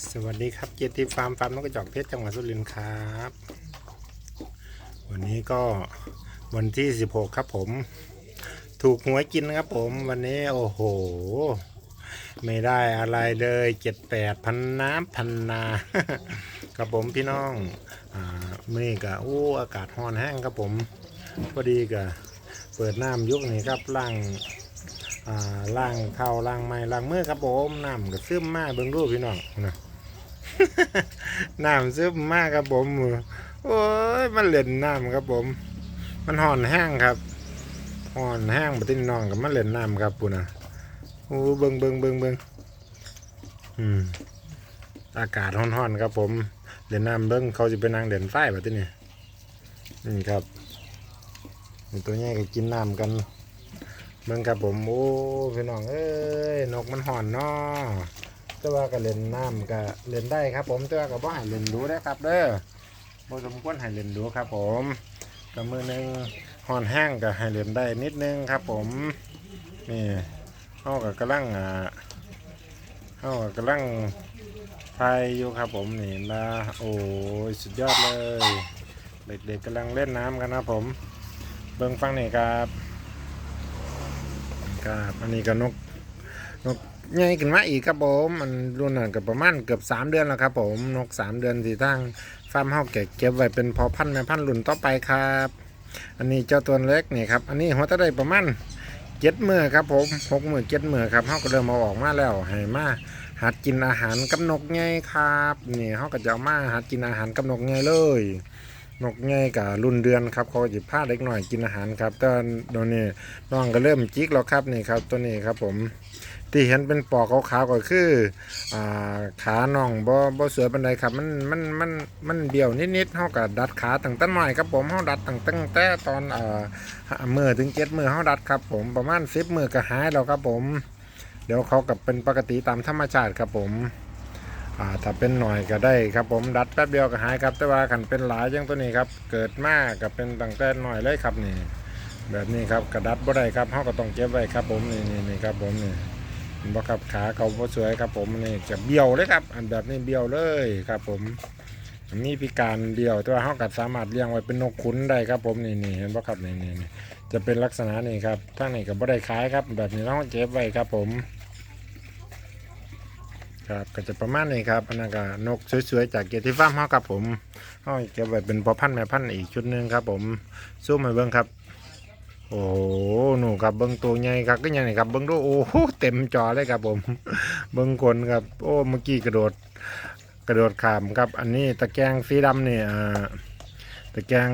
สวัสดีครับเจทีฟาร์มฟาร์มนกกระจอกเพชรจังหวัดสุรินทร์ครับ วันนี้ก็วันที่ 16 ครับผม ถูกหวยกินนะครับผม วันนี้โอ้โห ไม่ได้อะไรเลยเจ็ดแปดพันน้ำพันนาครับผมพี่น้องอ่ามื่อนี้ก็โอ้อากาศร้อนแห้งครับผมพอดีก็เปิดน้ำยุกนี่ครับล่าง อ่าล่างเท้าล่างไม้ล่างมือครับผมน้ำก็ซึมมากเบิ่งรูปพี่น้องนะน้ำซึมมากครับผมโอ้ยมันเล่นน้ำครับผม มันห่อนแห้งครับห่อนแห้งบัดนี้น้องกับมันเล่นน้ำครับปุ่นนะโอ้เบิ่งเบิ่งเบิ่งเบิ่งอืมอากาศร้อนๆครับผมเล่นน้ำเบิ่งเขาจะไปนั่งเล่นไฟบัดนี้นี่ครับนี่ตัวนี้ก็กินน้ำกัน เบิ่งครับผมโอ้พี่น้องเอ้ยนกมันห่อนเนาะแต่ว่าก็เล่นน้ำก็เล่นได้ครับ ผมแต่ว่าก็บ่ให้เล่นดูได้ครับ เด้อบ่สมควรให้เล่นดูครับ ผมก็มือหนึงห่อนแห้งก็ให้เล่นได้นิดนึงครับ ผมนี่เฮาก็กำลังอ่าเฮาก็กำลังพายอยู่ครับ ผมนี่นะโอ้ยสุดยอดเลย เด็กๆกำลังเล่นน้ำกันนะผม เบิ่งฟังนี่ครับ ครับอันนี้ก็นกนกใหญ่ขึ้นมาอีกครับผมมันรุ่นนั้นก็ประมาณเกือบ3 เดือนแล้วครับผมนก 3 เดือนที่ทางฟาร์มเฮาเก็บเก็บไว้เป็นพอพันธุ์แม่พันธุ์รุ่นต่อไปครับ อันนี้เจ้าตัวเล็กนี่ครับอันนี้หัวตะได้ประมาณเจ็ดมือครับผมหกมือเจ็ดมือครับเฮาก็เริ่มเอาออกมาแล้วให้มาหัดกินอาหารกับนกใหญ่ครับนี่เฮาก็จะเอามาหัดกินอาหารกับนกใหญ่เลย นกใหญ่กับรุ่นเดือนครับเขาจะพาเล็กหน่อยกินอาหารครับตอนโดนนี้น้องก็เริ่มจิกแล้วครับนี่ครับตัวนี้ครับผมที่เห็นเป็นปอกขาวๆก็คืออ่าขาน้องบ่บ่สวยปานใดครับมันมันมันมันเบี้ยวนิดๆเฮาก็ดัดขาตั้งแต่น้อยครับผมเฮาดัดตั้งตั้งแต่ตอนเอ่อมือถึง7มื้อเฮาดัดครับผมประมาณ10มื้อก็หายแล้วครับผม เดี๋ยวเขากับเป็นปกติตามธรรมชาติครับผม อ่าถ้าเป็นหน่อยก็ได้ครับผมดัดแป๊บเดียวก็หายครับแต่ว่าขันเป็นหลายอย่างตัวนี้ครับเกิดมากกับเป็นตั้งแต่หน่อยเลยครับนี่ แบบนี้ครับกระดัดบ่ได้ครับเขาก็ต้องเก็บไว้ครับ ผมนี่นี่นี่ครับผมนี่เห็นบ่ครับขาเขาบ่สวยครับ ผมนี่จะเบี้ยวเลยครับ อันแบบนี้เบี้ยวเลยครับ ผมมีพิการเดียวแต่ว่าเขาก็สามารถเลี้ยงไว้เป็นนกขุนได้ครับ ผมนี่นี่เห็นบ่ครับนี่นี่จะเป็นลักษณะนี้ครับทั้งนี้ก็บ่ได้ขายครับ แบบนี้เราเก็บไว้ครับผม ครับก็จะประมาณนี้ครับอันนั้นก็นกสวยๆจากเกียรติฟาร์มเฮาครับผมเฮาเก็บไว้เป็นพอพันธุ์แม่พันธุ์อีกชุดหนึงครับ ผมสู้มาเบิ่งครับ โอ้โหหนูครับเบิ่งตัวใหญ่ครับก็ยังไงครับเบิ่งดูโอ้โหเต็มจอเลยครับผม เบิ่งคนครับ โอ้เมื่อกี้กระโดด กระโดดขามครับ อันนี้ตะแกรงสีดำเนี่ยตะแกรง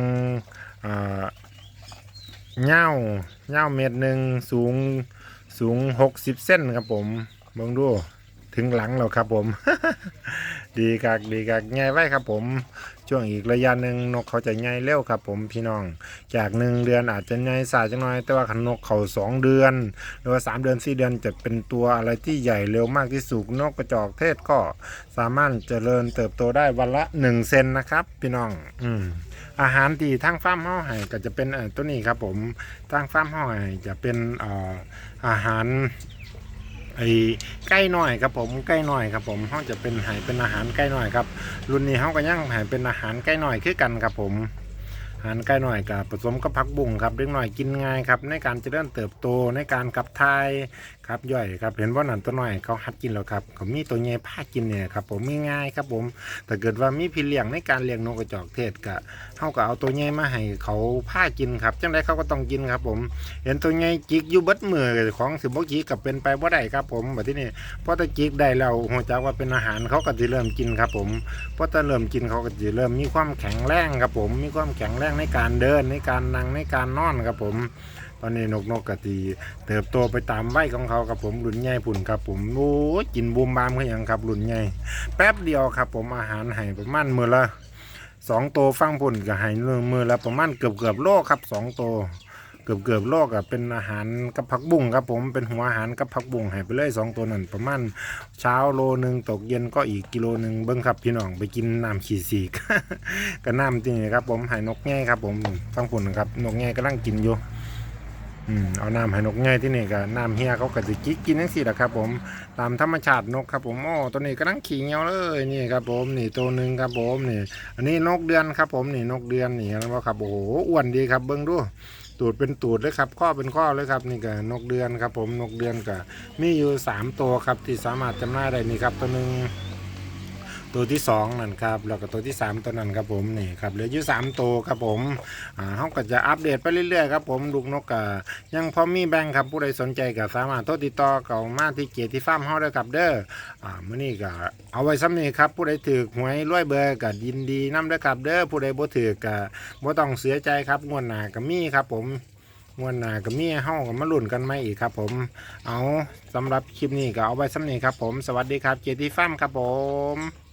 อ่าเง่าเง่าเมตรหนึ่งสูงสูงหกสิบเส้นครับผมเบิ่งดู ถึงหลังแล้วครับผม ดีกักดีกักง่ายไว้ครับผม ช่วงอีกระยะหนึ่งนกเขาจะง่ายเร็วครับผมพี่น้อง จากหนึ่งเดือนอาจจะง่ายสายจังน้อย แต่ว่าขนนกเขาสองเดือน หรือว่าสามเดือนสี่เดือนจะเป็นตัวอะไรที่ใหญ่เร็วมากที่สุดนกกระจอกเทศก็สามารถเจริญเติบโตได้วันละหนึ่งเซนนะครับ พี่น้อง อืมอาหารที่ทางฟาร์มเฮาให้ก็จะเป็นตัวนี้ครับผมทางฟาร์มเฮาให้จะเป็นออาหาร ไอ้ไก่น้อยครับผมไก่น้อยครับผมเขาจะเป็นหายเป็นอาหารไก่น้อยครับ รุ่นนี้เขาก็ยังหายเป็นอาหารไก่น้อยคือกันครับผมอาหารไก่น้อยกับผสมกับผักบุ้งครับเล็กน้อยกินง่ายครับในการเจริญเติบโตในการขับถ่าย ครับย่อยครับเห็นว่านั่นตัวน้อยเขาหัดกินแล้วครับเขามีตัวใหญ่พากินเนี่ยครับผมมีง่ายครับผมแต่เกิดว่ามีพี่เลี้ยงในการเลี้ยงนกกระจอกเทศกะเขาก็เอาตัวใหญ่มาให้เขาพากินครับจังไดเขาก็ต้องกินครับผม เห็นตัวใหญ่จิกอยู่บดมือของสิบ่จิกกับเป็นไปบ่ได้ครับผมแบบที่นี่พอตะจิกได้แล้วหัวจักว่าเป็นอาหารเขาก็จะเริ่มกินครับผมพอตะเริ่มกินเขาก็จะเริ่มมีความแข็งแรงครับผม มีความแข็งแรงในการเดินในการนั่งในการนอนครับผม ตอนนี้นกนกกะตีเติบโตไปตามวัยของเขาครับผมหลุนใหญ่ผุ่นครับผมโอ้ยกินบูมบามเขาอย่างครับหลุนใหญ่แป๊บเดียวครับ ผมอาหารให้ประมาณมือละสองโตวฟังผุ่นกับให้มือละประมาณเกือบเกือบโลครับสองโตวเกือบเกือบโลกอะเป็นอาหารกับผักบุ้งครับผมเป็นหัวอาหารกับผักบุ้งให้ไปเลยสองตัวนั่นประมาณเช้าโลหนึ่งตกเย็นก็อีกกิโลหนึ่งเบิ้งครับพี่น้องไปกินน้ำขี้สีกก็น้ำจริงครับผมให้นกแง่ครับผมฟังผลครับนกแง่กำลังกินอยู่ อืมเอาน้ำให้นกง่ายที่นี่ก็น้ำเฮียเขาก็จะกิกินทั้งสี่แหละครับ ผมตามธรรมชาตินกครับผมโอ้ตัวนี้ก็นั่งขี่เงี้ยวเลยนี่ครับผมนี่ตัวหนึ่งครับผมนี่ อันนี้นกเดือนครับผมนี่นกเดือนนี่นะครับโอ้โหอ้วนดีครับเบิ้งดูตูดเป็นตูดเลยครับข้อเป็นข้อเลยครับนี่ก็นกเดือนครับผมนกเดือนก็มีอยู่สามตัวครับที่สามารถจำหน่ายได้นี่ครับตัวหนึ่ง ตัวที่สองนั่นครับแล้วก็ตัวที่สามตัวนั้นครับผมนี่ครับเหลืออยู่สามตัวครับผมอ่าเขาก็จะอัปเดตไปเรื่อยๆครับผมลูกนกก็ยังพอมีแบ่งครับผู้ใดสนใจก็สามารถโทรติดต่อเก่ามาที่เกียรติฟาร์มเฮาได้ครับเด้ออ่ามื้อนี้ก็เอาไว้ซ้ำนี้ครับผู้ใดถือหวยรวยเบอร์ก็ยินดีนํเด้ครับเด้อผู้ใดบ่ถือก็บ่ต้องเสียใจครับงวดหน้าก็มีครับผมงวดหน้าก็มีเฮาก็มาลุ้นกันไหมอีกครับ ผม เอาสำหรับคลิปนี้ก็เอาไว้สำนี้ครับผมสวัสดีครับเจที่ฟ้าร์มครับผม